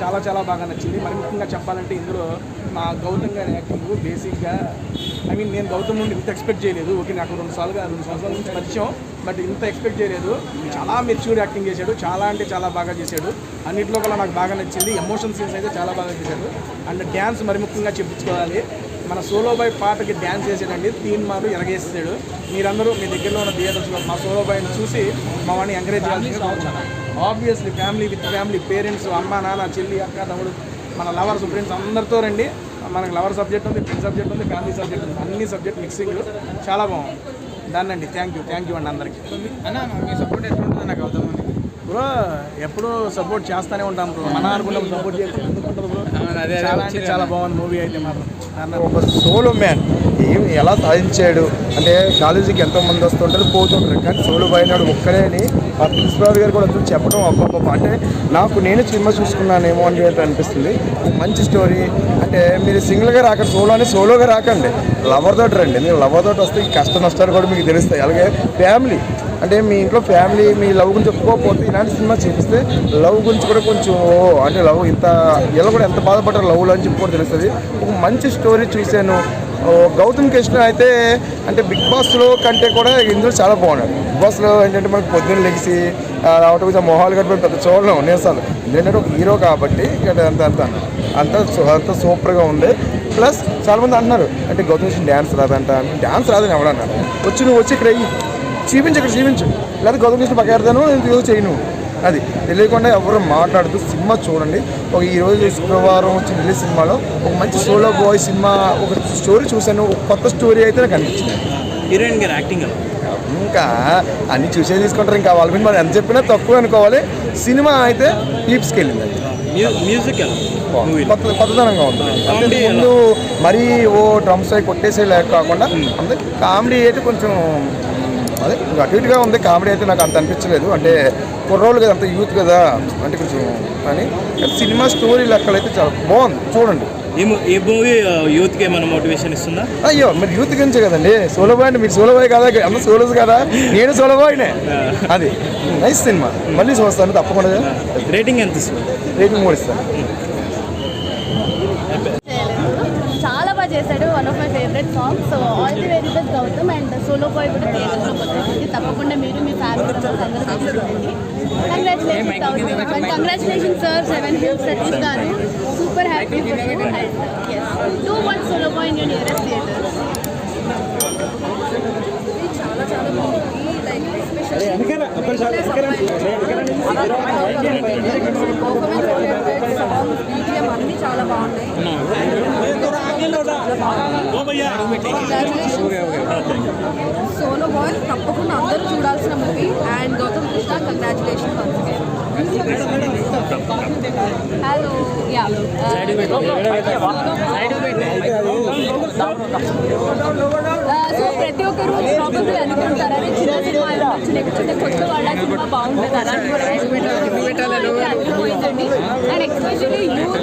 చాలా చాలా బాగా నచ్చింది. మరి ముఖ్యంగా చెప్పాలంటే ఇందులో మా గౌతమ్ గారి యాక్టింగ్ బేసిక్గా ఐ మీన్ నేను గౌతమ్ నుండి ఇంత ఎక్స్పెక్ట్ చేయలేదు. ఓకే నాకు రెండు సార్లుగా రెండు సంవత్సరాల నుంచి పరిచయం బట్ ఇంత ఎక్స్పెక్ట్ చేయలేదు. చాలా మెచ్యూర్ యాక్టింగ్ చేశాడు. చాలా అంటే చాలా బాగా చేశాడు. అన్నింటిలో కూడా నాకు బాగా నచ్చింది. ఎమోషన్ సీన్స్ అయితే చాలా బాగా చేశాడు. అండ్ డ్యాన్స్ మరి ముఖ్యంగా చెప్పించుకోవాలి. మన సోలో బాయ్ పాటకి డ్యాన్స్ చేసాడండి తీన్ మారు ఎరగేసాడు మీరందరూ మీ దగ్గరలో ఉన్న థియేటర్స్లో మా సోలో బాయ్ని చూసి మా వాడిని ఎంకరేజ్ చేయాల్సింది obviously family with family parents అమ్మ నాన్న చెల్లి అక్క తమ్ముడు మన లవర్స్ ఫ్రెండ్స్ అందరితో రండి. మనకు లవర్ సబ్జెక్ట్ ఉంది ఫ్రెండ్ సబ్జెక్ట్ ఉంది ఫ్యామిలీ సబ్జెక్ట్ ఉంది. అన్ని సబ్జెక్ట్ మిక్సింగ్ చాలా బాగుంది దాన్ని అండి. థ్యాంక్ యూ థ్యాంక్ యూ అండి అందరికీ. అన్న మీ సపోర్ట్ నాకు అవుతాం బ్రో ఎప్పుడూ సపోర్ట్ చేస్తూనే ఉంటాం బ్రో. మన అనుకుంటాం సపోర్ట్ చేస్తే ఎందుకు ఉంటుంది బ్రో? చాలా అంటే చాలా బాగుంది మూవీ అయితే మాత్రం. ఒక సోలో మ్యాన్. ఏం ఎలా సాధించాడు? అంటే కాలేజీకి ఎంతో మంది వస్తుంటారు పోతుంటారు. కానీ సోలో పోయినాడు ఒక్కడే అని ఆ ప్రిన్సిపాల్ గారు కూడా వచ్చి చెప్పడం అబ్బబ్బబ్బ. అంటే నాకు నేను సినిమా చూసుకున్నానేమో అని చెప్పి అనిపిస్తుంది. మంచి స్టోరీ. అంటే మీరు సింగిల్గా రాకండి సోలో అని సోలోగా రాకండి. లవర్ తోటి రండి. మీరు లవర్ తోటి వస్తే కష్ట నష్టాలు కూడా మీకు తెలుస్తాయి. అలాగే ఫ్యామిలీ. అంటే మీ ఇంట్లో ఫ్యామిలీ మీ లవ్ గురించి ఒప్పుకోకపోతే ఇలాంటి సినిమా చూపిస్తే లవ్ గురించి కూడా కొంచెం ఓ అంటే లవ్ ఇంత ఇలా కూడా ఎంత బాధపడ్డారు లవ్లో అని చెప్పి కూడా తెలుస్తుంది. ఒక మంచి స్టోరీ చూశాను. ఓ గౌతమ్ కృష్ణ అయితే అంటే బిగ్ బాస్లో కంటే కూడా ఇందులో చాలా బాగున్నాడు. బిగ్ బాస్లో ఏంటంటే మనకు పొద్దున్న లెగిసి రావటం కొంచెం మొహాలు కట్టుకుని పెద్ద చూడలేం నేసాలు ఎందుకంటే ఒక హీరో కాబట్టి ఇక్కడ అంత అంత అంత అంత సూపర్గా ఉంది. ప్లస్ చాలామంది అంటున్నారు అంటే గౌతమ్ కృష్ణ డ్యాన్స్ రాదంట డ్యాన్స్ రాదని ఎవడన్నారు వచ్చి నువ్వు వచ్చి ఇక్కడ చూపించు ఇక్కడ చూపించు లేదా గౌతమ్ కృష్ణ పక్కడతాను నేను చేయను. అది తెలియకుండా ఎవరు మాట్లాడుతూ సినిమా చూడండి. ఒక ఈ రోజు శుక్రవారం వచ్చిన రిలీజ్ సినిమాలో ఒక మంచి సోలో బాయ్ సినిమా ఒక స్టోరీ చూశాను ఒక కొత్త స్టోరీ అయితే నాకు అనిపించింది. హీరోయిన్ గారు యాక్టింగ్ ఇంకా అన్ని చూసే తీసుకుంటారు ఇంకా వాళ్ళ మీద మనం ఎంత చెప్పినా తక్కువ అనుకోవాలి. సినిమా అయితే టీప్స్కి వెళ్ళింది. మ్యూజిక్ కొత్త కొత్తదనంగా అంటే ముందు మరీ ఓ డ్రమ్స్ అవి కొట్టేసే లేక కాకుండా అంటే కామెడీ అయితే కొంచెం అదే అటు ఇటుగా ఉంది. కామెడీ అయితే నాకు అంత అనిపించలేదు. అంటే కుర్రోళ్ళు కదా అంత యూత్ కదా అంటే కొంచెం కానీ సినిమా స్టోరీ లెక్కలు చాలా బాగుంది. చూడండి. ఈ మూ- ఈ మూవీ యూత్కి ఏమైనా మోటివేషన్ ఇస్తుందా? అయ్యో మరి యూత్ గురించే కదండి. సోలో బాయ్ అంటే మీరు సోలో బాయ్ కదా? అందరూ సోలోస్ కదా? నేను సోలో బాయ్నే. అది. నైస్ సినిమా. మళ్ళీ చూస్తాను తప్పకుండా. రేటింగ్ ఎంత ఇస్తుంది రేటింగ్ కూడా ఇస్తాను. చాలా బాగా చేశాడు. One of my favourite songs so all the very best Gautham and Solo Boy కూడా థియేటర్స్లో పోతుంది తప్పకుండా మీరు మీ ఫ్యామిలీ మెంబర్స్ అందరూ చూడండి congratulations Gautham and congratulation sir seven film Satish garu super happy and to one Solo Boy in your nearest theatres చాలా చాలా బాగుంది లైక్ ఎస్పెషల్లీ బీజిఎం అన్నీ. చాలా బాగున్నాయి సోలో బాయ్ తప్పకుండా అందరూ చూడాల్సిన movie and Gautham Krishna congratulation hello yeah so ప్రతి ఒక్కరు ప్రాబ్లమ్ అనుకుంటారు అదే చిన్న సినిమా ఉండొచ్చు లేకపోతే కొత్త వాళ్ళ సినిమా బాగుంటుంది అలాంటి కూడా అనిపోయిందండి ఎక్స్పెషలీ యూత్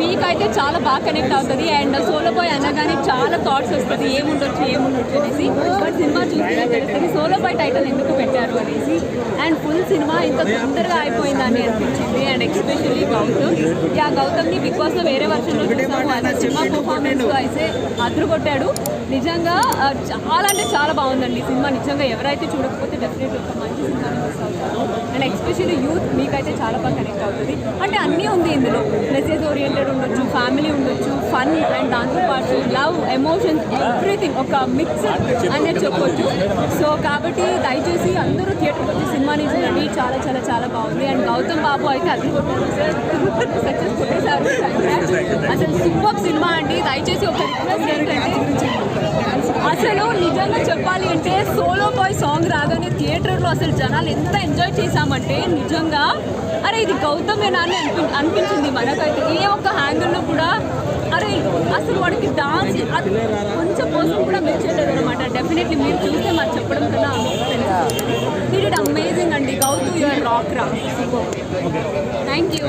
మీకైతే చాలా బాగా కనెక్ట్ అవుతుంది. అండ్ సోలో బాయ్ అనగానే చాలా థాట్స్ వస్తుంది ఏముండొచ్చు ఏముండొచ్చు అనేసి. బట్ సినిమా చూస్తే తెలుస్తుంది సోలో బై టైటిల్ ఎందుకు పెట్టారు అనేసి. అండ్ ఫుల్ సినిమా ఇంత తొందరగా అయిపోయిందని అనిపించింది. And especially Gautham. యా గౌతమ్ని బిగ్ బాస్లో వేరే వర్షన్లో చూసాము. ఆయన సినిమా పర్ఫార్మెన్స్ అయితే అదృకొట్టాడు నిజంగా చాలా అంటే చాలా బాగుందండి సినిమా. నిజంగా ఎవరైతే చూడకపోతే డెఫినెట్లీ ఒక మంచి సినిమా మిస్ అవుతారు అండ్ ఎస్పెషల్లీ యూత్ మీకైతే చాలా బాగా కనెక్ట్ అవుతుంది. అంటే అన్నీ ఉంది ఇందులో. మెసేజ్ ఓరియంటెడ్ ఉండొచ్చు ఫ్యామిలీ ఉండొచ్చు ఫన్ అండ్ దాంతోపాటు లవ్ ఎమోషన్స్ ఎవ్రీథింగ్ ఒక మిక్సర్ అనేది చెప్పొచ్చు. సో కాబట్టి దయచేసి అందరూ థియేటర్కి వచ్చి సినిమాని చూడండి చాలా చాలా చాలా బాగుంది. అండ్ గౌతమ్ బాబు అయితే అది సక్సెస్ కొట్టేశారు అసలు సూపర్ సినిమా అండి. దయచేసి ఒక రిక్వెస్ట్ ఏంటంటే అసలు నిజంగా చెప్పాలి అంటే సోల్ థియేటర్లో అసలు జనాలు ఎంత ఎంజాయ్ చేశామంటే నిజంగా అరే ఇది గౌతమేనా అని అనిపి అనిపించింది మనకైతే. ఏ ఒక్క హ్యాంగిల్లో కూడా అరే అసలు వాడికి డాన్స్ అది కొంచెం కోసం కూడా మెచ్చేయలేదు అనమాట డెఫినెట్లీ మీరు చూస్తే మాకు చెప్పడం కన్నా ఇట్ అమేజింగ్ అండి. గౌతమ్ యువర్ రాక్ రా. Thank you